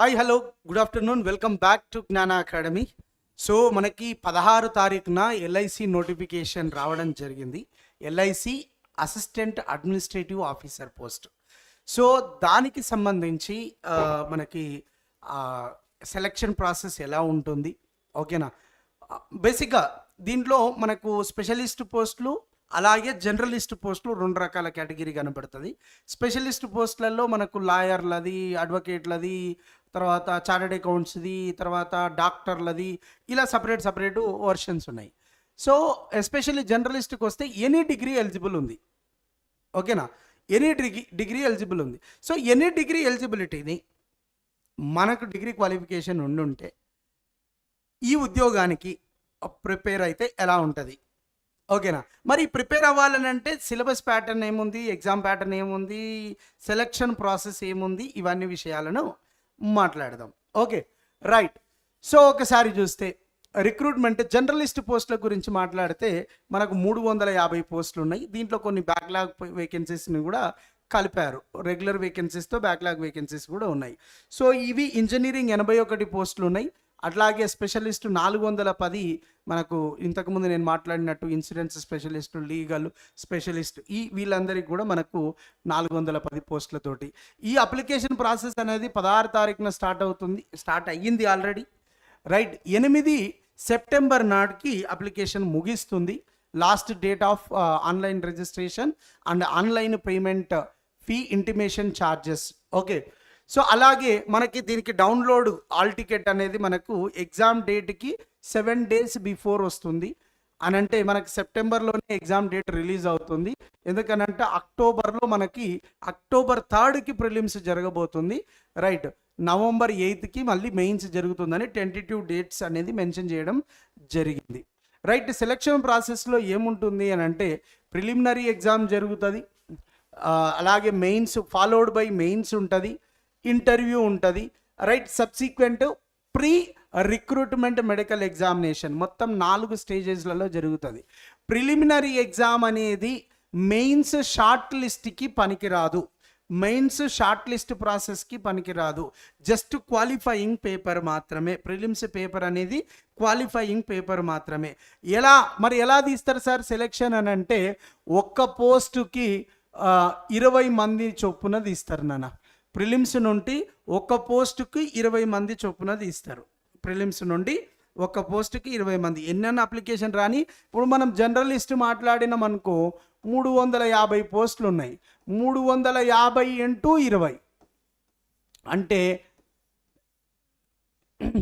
Hi hello good afternoon welcome back to Gnana academy so మనకి పదహారు తారీఖున LIC notification రావడం జరిగింది. LIC assistant administrative officer post so దానికి సంబంధించి మనకి సెలక్షన్ ప్రాసెస్ ఎలా ఉంటుంది? ఓకేనా బేసిక్గా దీంట్లో మనకు స్పెషలిస్ట్ పోస్టులు అలాగే జర్నలిస్ట్ పోస్టులు రెండు రకాల కేటగిరీ కనబడుతుంది. స్పెషలిస్ట్ పోస్టులలో మనకు లాయర్లది అడ్వకేట్లది తర్వాత చార్టెడ్ అకౌంట్స్ది తర్వాత డాక్టర్లది ఇలా సపరేట్ సపరేట్ వర్షన్స్ ఉన్నాయి. సో ఎస్పెషల్లీ జర్నలిస్ట్కి వస్తే ఎనీ డిగ్రీ ఎలిజిబుల్ ఉంది. ఓకేనా? ఎనీ డిగ్రీ డిగ్రీ ఎలిజిబుల్ ఉంది. సో ఎనీ డిగ్రీ ఎలిజిబిలిటీని మనకు డిగ్రీ క్వాలిఫికేషన్ ఉండుంటే ఈ ఉద్యోగానికి ప్రిపేర్ అయితే ఎలా ఉంటుంది? ఓకేనా? మరి ప్రిపేర్ అవ్వాలని అంటే సిలబస్ ప్యాటర్న్ ఏముంది? ఎగ్జామ్ ప్యాటర్న్ ఏముంది? సెలక్షన్ ప్రాసెస్ ఏముంది? ఇవన్నీ విషయాలను మాట్లాడదాం. Okay right. సో ఒకసారి చూస్తే రిక్రూట్మెంట్ జర్నలిస్ట్ పోస్టుల గురించి మాట్లాడితే మనకు మూడు వందల యాభై పోస్టులు ఉన్నాయి దీంట్లో కొన్ని బ్యాక్లాగ్ వేకెన్సీస్ని కూడా కలిపారు. రెగ్యులర్ వేకెన్సీస్తో బ్యాక్లాగ్ వేకెన్సీస్ కూడా ఉన్నాయి. సో ఇవి ఇంజనీరింగ్ ఎనభై ఒకటి పోస్టులు ఉన్నాయి అట్లాగే స్పెషలిస్ట్ నాలుగు వందల పది మనకు ఇంతకుముందు నేను మాట్లాడినట్టు ఇన్సూరెన్స్ స్పెషలిస్ట్ లీగల్ స్పెషలిస్ట్ ఈ వీళ్ళందరికీ కూడా మనకు నాలుగు వందల పది పోస్టులతోటి. ఈ అప్లికేషన్ ప్రాసెస్ అనేది పదహారు తారీఖున స్టార్ట్ అవుతుంది స్టార్ట్ అయ్యింది ఆల్రెడీ. రైట్ ఎనిమిది సెప్టెంబర్ నాటికి application ముగిస్తుంది. Last date of online registration and online payment fee intimation charges okay so అలాగే మనకి దీనికి డౌన్లోడ్ ఆల్ టికెట్ అనేది మనకు ఎగ్జామ్ డేట్కి సెవెన్ డేస్ బిఫోర్ వస్తుంది. అని అంటే మనకి సెప్టెంబర్లోనే ఎగ్జామ్ డేట్ రిలీజ్ అవుతుంది. ఎందుకనంటే అక్టోబర్లో మనకి అక్టోబర్ థర్డ్కి ప్రిలిమ్స్ జరగబోతుంది. రైట్. నవంబర్ ఎయిత్కి మళ్ళీ మెయిన్స్ జరుగుతుందని టెంటేటివ్ డేట్స్ అనేది మెన్షన్ చేయడం జరిగింది. రైట్. సెలక్షన్ ప్రాసెస్లో ఏముంటుంది అని అంటే ప్రిలిమినరీ ఎగ్జామ్ జరుగుతుంది. అలాగే మెయిన్స్ ఫాలోడ్ బై మెయిన్స్ ఉంటుంది. ఇంటర్వ్యూ ఉంటుంది. Right subsequent pre recruitment medical examination. మొత్తం నాలుగు స్టేజెస్లలో జరుగుతుంది. ప్రిలిమినరీ ఎగ్జామ్ అనేది మెయిన్స్ షార్ట్ లిస్ట్కి పనికిరాదు. మెయిన్స్ షార్ట్ లిస్ట్ ప్రాసెస్కి పనికిరాదు. జస్ట్ క్వాలిఫైయింగ్ పేపర్ మాత్రమే. ప్రిలిమ్స్ పేపర్ అనేది క్వాలిఫైయింగ్ పేపర్ మాత్రమే. ఎలా మరి ఎలా తీస్తారు సార్ సెలెక్షన్ అని అంటే ఒక్క పోస్టుకి ఇరవై మంది చొప్పున తీస్తారు నాన్న. ప్రిలిమ్స్ నుండి ఒక పోస్టుకి ఇరవై మంది చొప్పున తీస్తారు. ప్రిలిమ్స్ నుండి ఒక పోస్టుకి ఇరవై మంది. ఎన్నెన్న అప్లికేషన్ రాని ఇప్పుడు మనం జర్నలిస్ట్ మాట్లాడినాం అనుకో మూడు వందల యాభై పోస్టులు ఉన్నాయి. మూడు వందల యాభై ఇంటూ ఇరవై. అంటే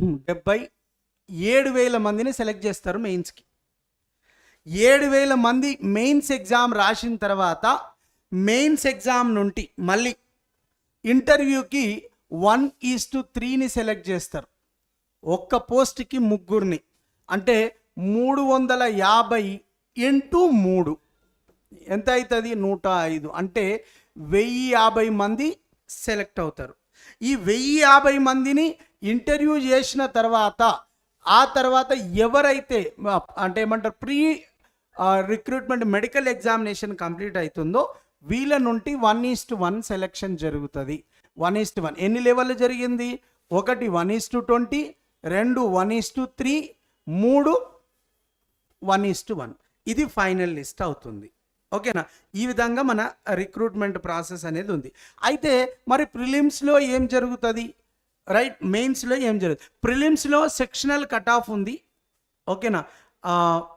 డెబ్బై ఏడు వేల మందిని సెలెక్ట్ చేస్తారు మెయిన్స్కి. ఏడు వేల మంది మెయిన్స్ ఎగ్జామ్ రాసిన తర్వాత మెయిన్స్ ఎగ్జామ్ నుండి మళ్ళీ ఇంటర్వ్యూకి వన్ ఈస్ టు త్రీని సెలెక్ట్ చేస్తారు. ఒక్క పోస్ట్కి ముగ్గురిని. అంటే మూడు వందల యాభై ఇంటూ మూడు. ఎంత అవుతుంది నూట ఐదు. అంటే వెయ్యి యాభై మంది సెలెక్ట్ అవుతారు. ఈ వెయ్యి యాభై మందిని ఇంటర్వ్యూ చేసిన తర్వాత ఆ తర్వాత ఎవరైతే అంటే ఏమంటారు pre recruitment medical examination complete అవుతుందో వీళ్ళ నుండి one is to one selection జరుగుతుంది. వన్ ఈస్ట్ వన్ ఎన్ని లెవెల్ జరిగింది? ఒకటి వన్ ఈస్ట్ ట్వంటీ రెండు వన్ ఈస్ట్ త్రీ మూడు వన్ ఈస్ట్ వన్ ఇది ఫైనల్ లిస్ట్ అవుతుంది. ఓకేనా ఈ విధంగా మన రిక్రూట్మెంట్ ప్రాసెస్ అనేది ఉంది. అయితే మరి ప్రిలిమ్స్లో ఏం జరుగుతుంది? రైట్ మెయిన్స్లో ఏం జరుగుతుంది? ప్రిలిమ్స్లో సెక్షనల్ కట్ ఆఫ్ ఉంది. ఓకేనా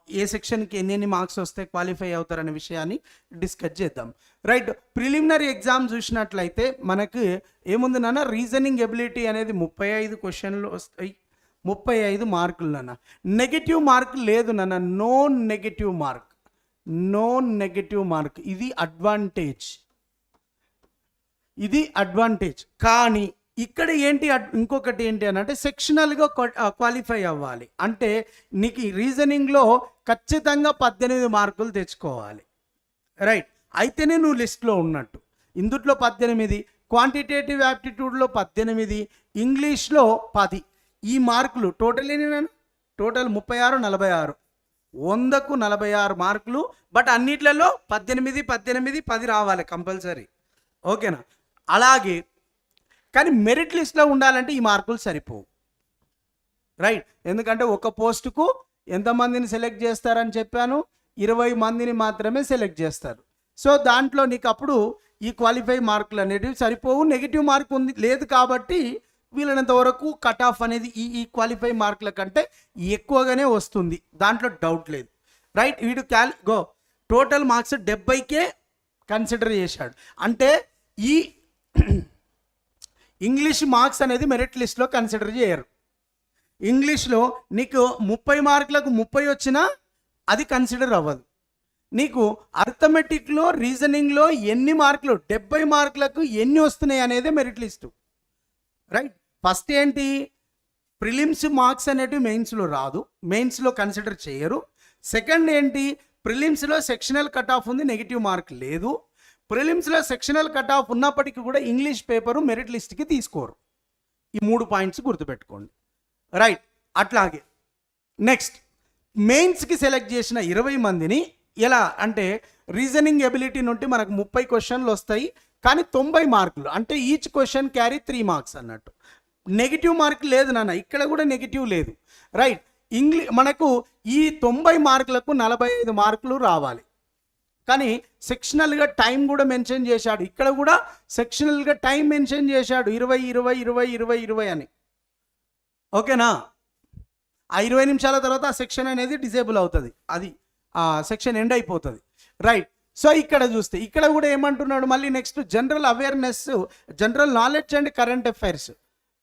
ఏ సెక్షన్కి ఎన్ని మార్క్స్ వస్తే క్వాలిఫై అవుతారనే విషయాన్ని డిస్కస్ చేద్దాం. రైట్ ప్రిలిమినరీ ఎగ్జామ్ చూసినట్లయితే మనకు ఏముంది నాన్న? రీజనింగ్ ఎబిలిటీ అనేది ముప్పై ఐదు క్వశ్చన్లు వస్తాయి. ముప్పై ఐదు మార్కులు నాన్న. నెగిటివ్ మార్క్ లేదు నాన్న. No negative mark. No negative mark. ఇది అడ్వాంటేజ్. ఇది అడ్వాంటేజ్. కానీ ఇక్కడ ఏంటి ఇంకొకటి ఏంటి అని అంటే సెక్షనల్గా క్వాలిఫై అవ్వాలి. అంటే నీకు ఈ రీజనింగ్లో ఖచ్చితంగా పద్దెనిమిది మార్కులు తెచ్చుకోవాలి. రైట్ అయితేనే నువ్వు లిస్ట్లో ఉన్నట్టు. ఇందుట్లో పద్దెనిమిది క్వాంటిటేటివ్ యాప్టిట్యూడ్లో పద్దెనిమిది ఇంగ్లీష్లో పది. ఈ మార్కులు టోటల్ ఎన్ని టోటల్ ముప్పై ఆరు నలభై ఆరు. వందకు నలభై ఆరు మార్కులు బట్ అన్నిట్లలో పద్దెనిమిది పద్దెనిమిది పది రావాలి కంపల్సరీ. ఓకేనా అలాగే కానీ మెరిట్ లిస్ట్లో ఉండాలంటే ఈ మార్కులు సరిపోవు. రైట్ ఎందుకంటే ఒక పోస్టుకు ఎంతమందిని సెలెక్ట్ చేస్తారని చెప్పాను? ఇరవై మందిని మాత్రమే సెలెక్ట్ చేస్తారు. సో దాంట్లో నీకు అప్పుడు ఈ క్వాలిఫై మార్కులు అనేటివి సరిపోవు. నెగిటివ్ మార్క్ ఉంది లేదు కాబట్టి వీలైనంత వరకు కట్ ఆఫ్ అనేది ఈ ఈ క్వాలిఫై మార్కుల కంటే ఎక్కువగానే వస్తుంది. దాంట్లో డౌట్ లేదు. రైట్ వీడు క్యాల్ గో టోటల్ మార్క్స్ డెబ్బైకే కన్సిడర్ చేశాడు. అంటే ఈ ఇంగ్లీష్ మార్క్స్ అనేది మెరిట్ లిస్ట్లో కన్సిడర్ చేయరు. ఇంగ్లీష్లో నీకు ముప్పై మార్కులకు ముప్పై వచ్చినా అది కన్సిడర్ అవ్వదు. నీకు అర్థమెటిక్లో రీజనింగ్లో ఎన్ని మార్కులు డెబ్బై మార్కులకు ఎన్ని వస్తున్నాయి అనేది మెరిట్ లిస్టు. రైట్? ఫస్ట్ ఏంటి? ప్రిలిమ్స్ మార్క్స్ అనేటివి మెయిన్స్లో రాదు. మెయిన్స్లో కన్సిడర్ చేయరు. సెకండ్ ఏంటి? ప్రిలిమ్స్లో సెక్షనల్ కట్ ఆఫ్ ఉంది నెగిటివ్ మార్క్ లేదు. ప్రిలిమ్స్లో సెక్షనల్ కట్ ఆఫ్ ఉన్నప్పటికీ కూడా ఇంగ్లీష్ పేపరు మెరిట్ లిస్ట్కి తీసుకోరు. ఈ మూడు పాయింట్స్ గుర్తుపెట్టుకోండి. రైట్ అట్లాగే. నెక్స్ట్ మెయిన్స్కి సెలెక్ట్ చేసిన ఇరవై మందిని ఎలా అంటే రీజనింగ్ ఎబిలిటీ నుండి మనకు ముప్పై క్వశ్చన్లు వస్తాయి కానీ తొంభై మార్కులు అంటే each question carry three marks అన్నట్టు. నెగిటివ్ మార్క్ లేదు నాన్న ఇక్కడ కూడా నెగిటివ్ లేదు. రైట్ ఇంగ్లీ మనకు ఈ తొంభై మార్కులకు నలభై ఐదు మార్కులు రావాలి. కానీ సెక్షనల్గా టైం కూడా మెన్షన్ చేశాడు. ఇక్కడ కూడా సెక్షనల్గా టైం మెన్షన్ చేశాడు. ఇరవై ఇరవై ఇరవై ఇరవై ఇరవై అని. ఓకేనా? ఆ ఇరవై నిమిషాల తర్వాత ఆ సెక్షన్ అనేది డిసేబుల్ అవుతుంది. అది ఆ సెక్షన్ ఎండ్ అయిపోతుంది. రైట్. సో ఇక్కడ చూస్తే ఇక్కడ కూడా ఏమంటున్నాడు మళ్ళీ next general awareness general knowledge and current affairs.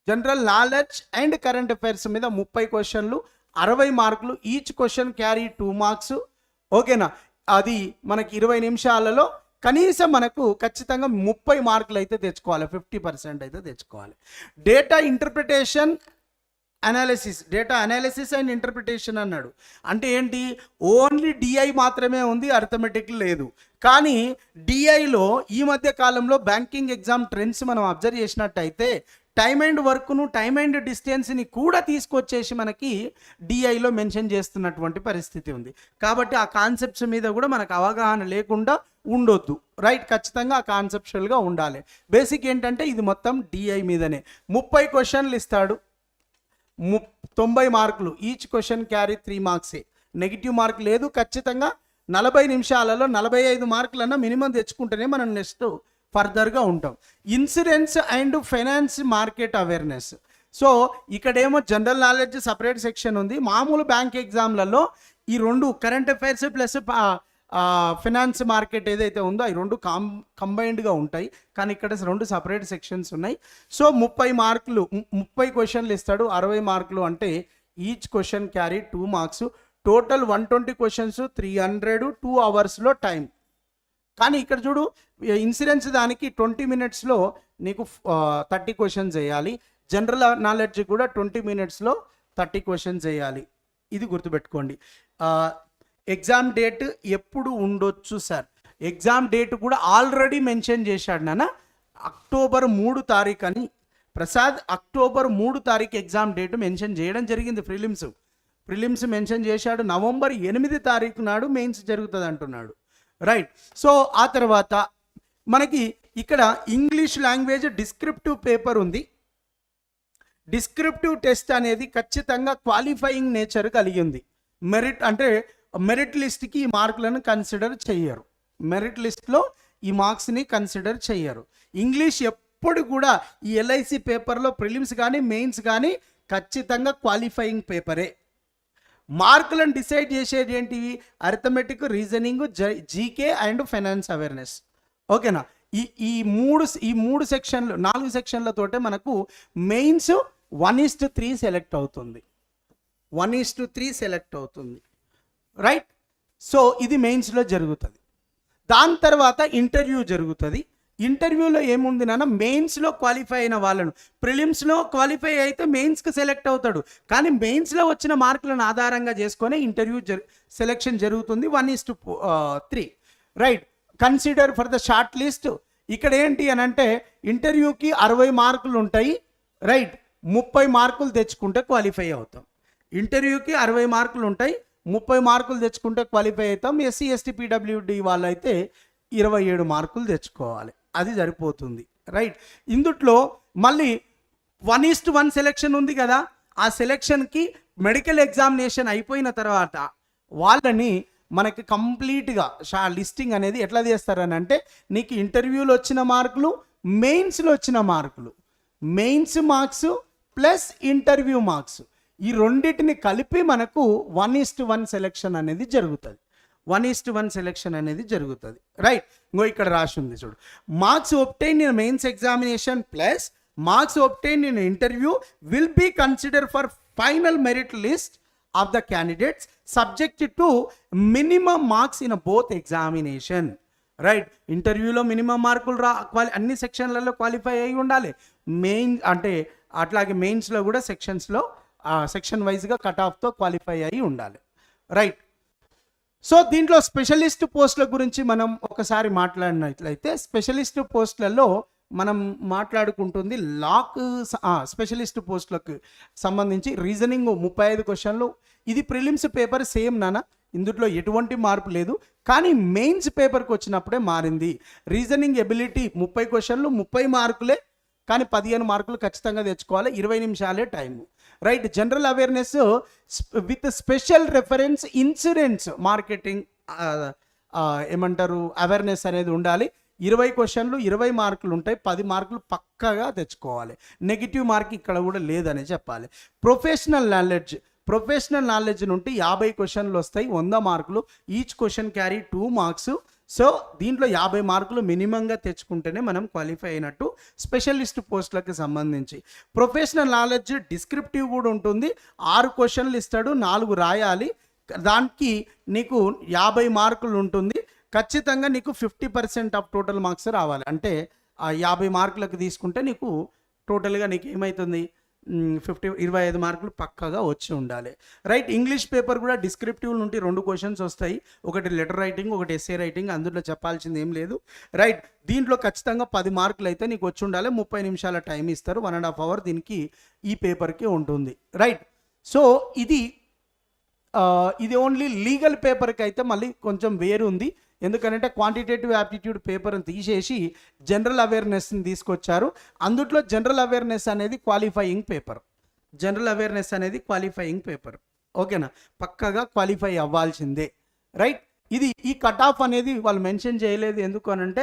General knowledge and current affairs మీద ముప్పై క్వశ్చన్లు అరవై మార్కులు each question carry two marks. ఓకేనా? అది మనకి ఇరవై నిమిషాలలో కనీసం మనకు ఖచ్చితంగా ముప్పై మార్కులు అయితే తెచ్చుకోవాలి ఫిఫ్టీ పర్సెంట్ అయితే తెచ్చుకోవాలి. Data interpretation analysis data analysis and interpretation అన్నాడు. అంటే ఏంటి? ఓన్లీ డిఐ మాత్రమే ఉంది అర్థమెటిక్ లేదు. కానీ డిఐలో ఈ మధ్య కాలంలో బ్యాంకింగ్ ఎగ్జామ్ ట్రెండ్స్ మనం అబ్జర్వ్ చేసినట్టయితే టైమ్ అండ్ వర్క్ను టైమ్ అండ్ డిస్టెన్స్ని కూడా తీసుకొచ్చేసి మనకి డిఐలో మెన్షన్ చేస్తున్నటువంటి పరిస్థితి ఉంది. కాబట్టి ఆ కాన్సెప్ట్స్ మీద కూడా మనకు అవగాహన లేకుండా ఉండొద్దు. రైట్? ఖచ్చితంగా ఆ కాన్సెప్షువల్గా ఉండాలి. బేసిక్ ఏంటంటే ఇది మొత్తం డిఐ మీదనే. ముప్పై క్వశ్చన్లు ఇస్తాడు. ము తొంభై మార్కులు. ఈచ్ క్వశ్చన్ క్యారీ త్రీ మార్క్సే. నెగిటివ్ మార్క్ లేదు. ఖచ్చితంగా నలభై నిమిషాలలో నలభై ఐదు మార్కులన్నా మినిమం తెచ్చుకుంటేనే మనం నెక్స్ట్ ఫర్దర్గా ఉంటాం. Insurance and finance market awareness so ఇక్కడేమో జనరల్ నాలెడ్జ్ సపరేట్ సెక్షన్ ఉంది. మామూలు బ్యాంక్ ఎగ్జామ్లలో ఈ రెండు current affairs plus finance market ఏదైతే ఉందో అవి రెండు కాం కంబైన్డ్గా ఉంటాయి. కానీ ఇక్కడ రెండు సపరేట్ సెక్షన్స్ ఉన్నాయి. సో ముప్పై మార్కులు ముప్పై క్వశ్చన్లు ఇస్తాడు. అరవై మార్కులు అంటే each question carry two marks total one twenty questions three hundred two అవర్స్లో టైం కానీ ఇక్కడ చూడు ఇన్సూరెన్స్ దానికి ట్వంటీ మినిట్స్లో నీకు థర్టీ క్వశ్చన్స్ వేయాలి జనరల్ నాలెడ్జ్ కూడా ట్వంటీ మినిట్స్లో థర్టీ క్వశ్చన్స్ వేయాలి ఇది గుర్తుపెట్టుకోండి. ఎగ్జామ్ డేట్ ఎప్పుడు ఉండొచ్చు సార్ ఎగ్జామ్ డేట్ కూడా ఆల్రెడీ మెన్షన్ చేశాడు నాన్న. అక్టోబర్ మూడు తారీఖు అని. ప్రసాద్ అక్టోబర్ మూడు తారీఖు ఎగ్జామ్ డేట్ మెన్షన్ చేయడం జరిగింది ప్రిలిమ్స్ ప్రిలిమ్స్ మెన్షన్ చేశాడు. నవంబర్ ఎనిమిది తారీఖు నాడు మెయిన్స్ జరుగుతుంది అంటున్నాడు. రైట్ సో ఆ తర్వాత మనకి ఇక్కడ ఇంగ్లీష్ లాంగ్వేజ్ డిస్క్రిప్టివ్ పేపర్ ఉంది. డిస్క్రిప్టివ్ టెస్ట్ అనేది ఖచ్చితంగా క్వాలిఫైయింగ్ నేచర్ కలిగి ఉంది. మెరిట్ అంటే మెరిట్ లిస్ట్కి ఈ మార్కులను కన్సిడర్ చెయ్యరు మెరిట్ లిస్ట్లో ఈ మార్క్స్ని కన్సిడర్ చెయ్యరు ఇంగ్లీష్ ఎప్పుడు కూడా ఈ ఎల్ఐసి పేపర్లో ప్రిలిమ్స్ కానీ మెయిన్స్ కానీ ఖచ్చితంగా క్వాలిఫైయింగ్ పేపరే మార్కులను డిసైడ్ చేసేది ఏంటివి? Arithmetic reasoning GK and finance awareness. ఓకేనా? ఈ ఈ మూడు ఈ మూడు సెక్షన్లు నాలుగు సెక్షన్లతోటే మనకు mains one is to three select అవుతుంది. One is to three select అవుతుంది. రైట్? సో ఇది మెయిన్స్లో జరుగుతుంది. దాని తర్వాత ఇంటర్వ్యూ జరుగుతుంది. ఇంటర్వ్యూలో ఏముంది నాన్న? మెయిన్స్లో క్వాలిఫై అయిన వాళ్ళను. ప్రిలిమ్స్లో క్వాలిఫై అయితే మెయిన్స్కి సెలెక్ట్ అవుతాడు. కానీ మెయిన్స్లో వచ్చిన మార్కులను ఆధారంగా చేసుకొని ఇంటర్వ్యూ జరు సెలెక్షన్ జరుగుతుంది. One is to three. Right. Consider for the short list. ఇక్కడ ఏంటి అని అంటే ఇంటర్వ్యూకి అరవై మార్కులు ఉంటాయి. రైట్. ముప్పై మార్కులు తెచ్చుకుంటే క్వాలిఫై అవుతాం. ఇంటర్వ్యూకి అరవై మార్కులు ఉంటాయి. ముప్పై మార్కులు తెచ్చుకుంటే క్వాలిఫై అవుతాం. ఎస్సీ ఎస్టీ పీడబ్ల్యూడి వాళ్ళైతే ఇరవై ఏడు మార్కులు తెచ్చుకోవాలి. అది సరిపోతుంది రైట్ ఇందుట్లో మళ్ళీ వన్ ఈస్ట్ వన్ సెలెక్షన్ ఉంది కదా. ఆ సెలెక్షన్కి మెడికల్ ఎగ్జామినేషన్ అయిపోయిన తర్వాత వాళ్ళని మనకి కంప్లీట్గా షా లిస్టింగ్ అనేది ఎట్లా చేస్తారని అంటే నీకు ఇంటర్వ్యూలో వచ్చిన మార్కులు మెయిన్స్లో వచ్చిన మార్కులు. Mains marks plus interview marks ఈ రెండింటిని కలిపి మనకు వన్ ఈస్ట్ వన్ సెలెక్షన్ అనేది జరుగుతుంది. వన్ ఈస్ట్ వన్ సెలెక్షన్ అనేది జరుగుతుంది. రైట్? ఇంకో ఇక్కడ రాసి ఉంది చూడు. Marks obtained in mains examination plus marks obtained in interview will be consider for final merit list of the candidates subject to minimum marks in both examination right ఇంటర్వ్యూలో minimum మార్కులు రా క్వాలి అన్ని సెక్షన్లలో క్వాలిఫై అయి ఉండాలి. మెయిన్ అంటే అట్లాగే మెయిన్స్లో కూడా సెక్షన్స్లో సెక్షన్ వైజ్గా కట్ ఆఫ్తో క్వాలిఫై అయి ఉండాలి. రైట్ సో దీంట్లో స్పెషలిస్ట్ పోస్టుల గురించి మనం ఒకసారి మాట్లాడినట్లయితే స్పెషలిస్ట్ పోస్టులలో మనం మాట్లాడుకుంటుంది లాక్ స్పెషలిస్ట్ పోస్టులకు సంబంధించి రీజనింగ్ ముప్పై ఐదు క్వశ్చన్లు. ఇది ప్రిలిమ్స్ పేపర్ సేమ్ నానా ఇందులో ఎటువంటి మార్పు లేదు. కానీ మెయిన్స్ పేపర్కి వచ్చినప్పుడే మారింది. రీజనింగ్ ఎబిలిటీ ముప్పై క్వశ్చన్లు ముప్పై మార్కులే కానీ పదిహేను మార్కులు ఖచ్చితంగా తెచ్చుకోవాలి. ఇరవై నిమిషాలే time. Right general awareness with special reference insurance marketing ఏమంటారు అవేర్నెస్ అనేది ఉండాలి. ఇరవై క్వశ్చన్లు ఇరవై మార్కులు ఉంటాయి. పది మార్కులు పక్కగా తెచ్చుకోవాలి. నెగిటివ్ మార్క్ ఇక్కడ కూడా లేదని చెప్పాలి. ప్రొఫెషనల్ నాలెడ్జ్ ప్రొఫెషనల్ నాలెడ్జ్ నుండి యాభై క్వశ్చన్లు వస్తాయి. వంద మార్కులు. Each question carry two marks so దీంట్లో యాభై మార్కులు మినిమంగా తెచ్చుకుంటేనే మనం క్వాలిఫై అయినట్టు స్పెషలిస్ట్ పోస్టులకు సంబంధించి. ప్రొఫెషనల్ నాలెడ్జ్ డిస్క్రిప్టివ్ కూడా ఉంటుంది. ఆరు క్వశ్చన్లు ఇస్తాడు నాలుగు రాయాలి. దానికి నీకు యాభై మార్కులు ఉంటుంది. ఖచ్చితంగా నీకు fifty percent of total marks రావాలి. అంటే ఆ యాభై మార్కులకు తీసుకుంటే నీకు టోటల్గా నీకు ఏమవుతుంది ఫిఫ్టీ ఇరవై ఐదు మార్కులు పక్కగా వచ్చి ఉండాలి. రైట్ ఇంగ్లీష్ పేపర్ కూడా డిస్క్రిప్టివ్ నుండి రెండు క్వశ్చన్స్ వస్తాయి. ఒకటి లెటర్ రైటింగ్ ఒకటి ఎస్ఏ రైటింగ్ అందులో చెప్పాల్సింది ఏం లేదు. రైట్ దీంట్లో ఖచ్చితంగా పది మార్కులు అయితే నీకు వచ్చి ఉండాలి. ముప్పై నిమిషాల టైం ఇస్తారు. వన్ అండ్ హాఫ్ అవర్ దీనికి ఈ పేపర్కి ఉంటుంది. రైట్ సో ఇది ఇది ఓన్లీ లీగల్ పేపర్కి అయితే మళ్ళీ కొంచెం వేరు ఉంది. ఎందుకంటే క్వాంటిటేటివ్ యాప్టిట్యూడ్ పేపర్ని తీసేసి జనరల్ అవేర్నెస్ని తీసుకొచ్చారు. అందుట్లో జనరల్ అవేర్నెస్ అనేది క్వాలిఫైయింగ్ పేపర్ జనరల్ అవేర్నెస్ అనేది క్వాలిఫైయింగ్ పేపర్ ఓకేనా? పక్కగా క్వాలిఫై అవ్వాల్సిందే. రైట్ ఇది ఈ కట్ ఆఫ్ అనేది వాళ్ళు మెన్షన్ చేయలేదు ఎందుకు అని అంటే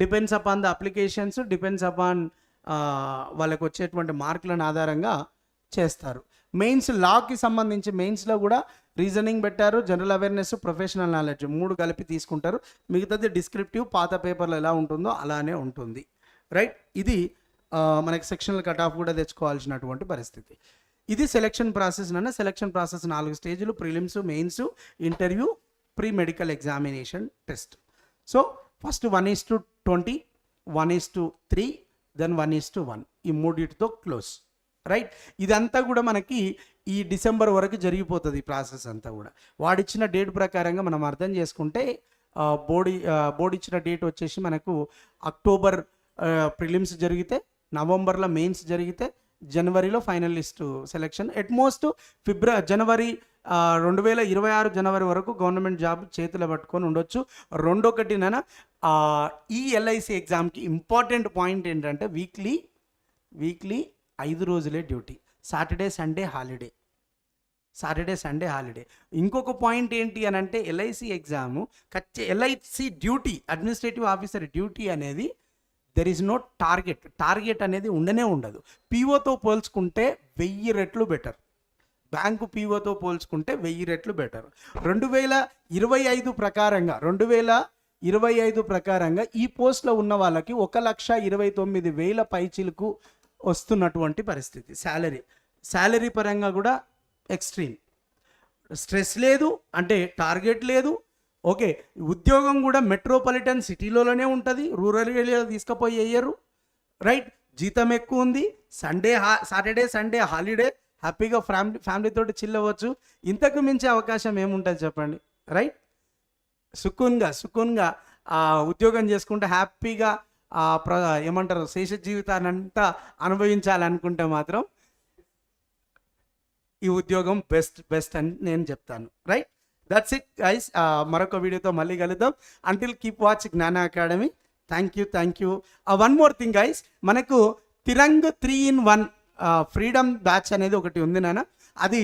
depends upon the applications depends upon వాళ్ళకి వచ్చేటువంటి మార్కులను ఆధారంగా చేస్తారు. మెయిన్స్ లాకి సంబంధించి మెయిన్స్లో కూడా రీజనింగ్ పెట్టారు జనరల్ అవేర్నెస్ ప్రొఫెషనల్ నాలెడ్జ్ మూడు కలిపి తీసుకుంటారు. మిగతాది డిస్క్రిప్టివ్ పాత పేపర్లు ఎలా ఉంటుందో అలానే ఉంటుంది. రైట్ ఇది మనకి సెక్షనల్ కట్ ఆఫ్ కూడా తెచ్చుకోవాల్సినటువంటి పరిస్థితి. ఇది సెలక్షన్ ప్రాసెస్ అన్న సెలక్షన్ ప్రాసెస్ నాలుగు స్టేజ్లు prelims mains interview pre medical examination test so first one is to twenty one is to three then one is to one ఈ మూడిటితో క్లోజ్ రైట్ ఇదంతా కూడా మనకి ఈ డిసెంబర్ వరకు జరిగిపోతుంది ఈ ప్రాసెస్ అంతా కూడా. వాడిచ్చిన డేట్ ప్రకారంగా మనం అర్థం చేసుకుంటే ఆ, బోర్డు బోర్డు ఇచ్చిన డేట్ వచ్చేసి మనకు అక్టోబర్ ప్రిలిమ్స్ జరిగితే నవంబర్లో మెయిన్స్ జరిగితే జనవరిలో final list selection selection at most ఫిబ్ర జనవరి రెండు వేల ఇరవై ఆరు జనవరి వరకు గవర్నమెంట్ జాబ్ చేతిలో పట్టుకొని ఉండొచ్చు. రెండొకటిన ఈ ఎల్ఐసి ఎగ్జామ్కి ఇంపార్టెంట్ పాయింట్ ఏంటంటే వీక్లీ వీక్లీ ఐదు రోజులే duty. Saturday Sunday holiday. Saturday Sunday holiday. ఇంకొక పాయింట్ ఏంటి అని అంటే LIC exam ఖచ్చి LIC duty administrative officer duty అనేది there is no target target అనేది ఉండనే ఉండదు. పీఓతో పోల్చుకుంటే వెయ్యి రెట్లు బెటర్ బ్యాంకు పీఓతో పోల్చుకుంటే వెయ్యి రెట్లు బెటర్ రెండు వేల ఇరవై ఐదు ప్రకారంగా రెండు వేల ఇరవై ఐదు ప్రకారంగా ఈ పోస్ట్లో ఉన్న వాళ్ళకి ఒక లక్ష ఇరవై తొమ్మిది వేల పైచిలకు వస్తున్నటువంటి పరిస్థితి. శాలరీ. శాలరీ పరంగా కూడా ఎక్స్ట్రీమ్. స్ట్రెస్ లేదు అంటే టార్గెట్ లేదు. ఓకే ఉద్యోగం కూడా మెట్రోపాలిటన్ సిటీలోనే ఉంటుంది రూరల్ ఏరియాలో తీసుకుపోయి వేయరు రైట్ జీతం ఎక్కువ ఉంది. సండే హా సాటర్డే సండే హాలిడే హ్యాపీగా ఫ్యామిలీ ఫ్యామిలీతో చిల్లవచ్చు ఇంతకు మించే అవకాశం ఏముంటుంది చెప్పండి. రైట్? సుకూన్గా సుకూన్గా ఆ ఉద్యోగం చేసుకుంటే హ్యాపీగా ఆ ప్ర ఏమంటారు శేష జీవితాన్ని అంతా అనుభవించాలనుకుంటే మాత్రం ఈ ఉద్యోగం బెస్ట్ బెస్ట్ అని నేను చెప్తాను. రైట్ దట్స్ ఇట్ గైస్ మరొక వీడియోతో మళ్ళీ కలుద్దాం. Until keep watch Gnana academy thank you thank you one more thing guys మనకు Tiranga three in one freedom batch అనేది ఒకటి ఉంది నాన్న అది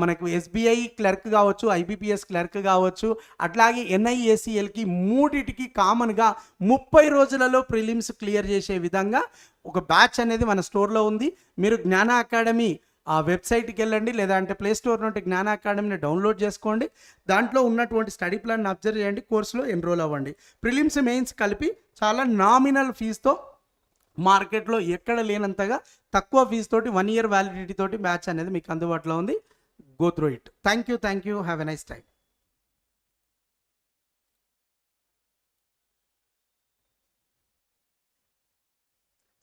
మనకు ఎస్బీఐ క్లర్క్ కావచ్చు ఐబీపీఎస్ క్లర్క్ కావచ్చు అట్లాగే ఎన్ఐఏసీఎల్కి మూడిటికి కామన్గా ముప్పై రోజులలో ప్రిలిమ్స్ క్లియర్ చేసే విధంగా ఒక బ్యాచ్ అనేది మన స్టోర్లో ఉంది. మీరు జ్ఞాన అకాడమీ ఆ వెబ్సైట్కి వెళ్ళండి లేదా అంటే ప్లే స్టోర్ నుండి జ్ఞాన అకాడమీని డౌన్లోడ్ చేసుకోండి. దాంట్లో ఉన్నటువంటి స్టడీ ప్లాన్ అబ్జర్వ్ చేయండి కోర్సులో ఎన్రోల్ అవ్వండి. ప్రిలిమ్స్ మెయిన్స్ కలిపి చాలా నామినల్ ఫీజుతో మార్కెట్లో ఎక్కడ లేనంతగా తక్కువ ఫీజు తోటి వన్ ఇయర్ వ్యాలిడిటీ తోటి మ్యాచ్ అనేది మీకు అందుబాటులో ఉంది. Go through it thank you thank you have a nice time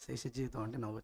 శేష జీవితం అంటే నవ్వచ్చు.